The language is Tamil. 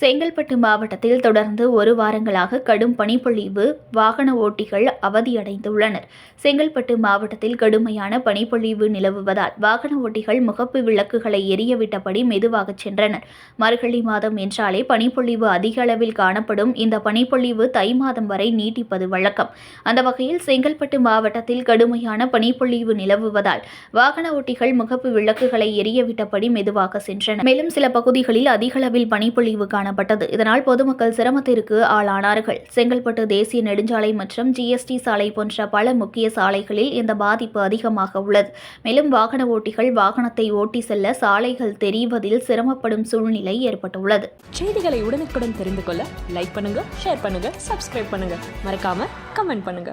செங்கல்பட்டு மாவட்டத்தில் தொடர்ந்து ஒரு வாரங்களாக கடும் பனிப்பொழிவு வாகன ஓட்டிகள் அவதியடைந்துள்ளனர். செங்கல்பட்டு மாவட்டத்தில் கடுமையான பனிப்பொழிவு நிலவுவதால் வாகன ஓட்டிகள் முகப்பு விளக்குகளை எரியவிட்டபடி மெதுவாக சென்றனர். மார்கழி மாதம் என்றாலே பனிப்பொழிவு அதிக அளவில் காணப்படும். இந்த பனிப்பொழிவு தை மாதம் வரை நீட்டிப்பது வழக்கம். அந்த வகையில் செங்கல்பட்டு மாவட்டத்தில் கடுமையான பனிப்பொழிவு நிலவுவதால் வாகன ஓட்டிகள் முகப்பு விளக்குகளை எரியவிட்டபடி மெதுவாக சென்றனர். மேலும் சில பகுதிகளில் அதிக அளவில் பனிப்பொழிவு காணப்பட்டது. இதனால் பொதுமக்கள் சிரமத்திற்கு ஆளானார்கள். செங்கல்பட்டு தேசிய நெடுஞ்சாலை மற்றும் ஜிஎஸ்டி சாலை போன்ற பல முக்கிய சாலைகளில் இந்த பாதிப்பு அதிகமாக உள்ளது. மேலும் வாகன ஓட்டிகள் வாகனத்தை ஓட்டி செல்ல சாலைகள் தெரிவதில் சிரமப்படும் சூழ்நிலை ஏற்பட்டுள்ளது. செய்திகளை உடனுக்குடன் தெரிந்து கொள்ள லைக் பண்ணுங்க ஷேர் பண்ணுங்க சப்ஸ்கிரைப் பண்ணுங்க. மறக்காம கமெண்ட் பண்ணுங்க.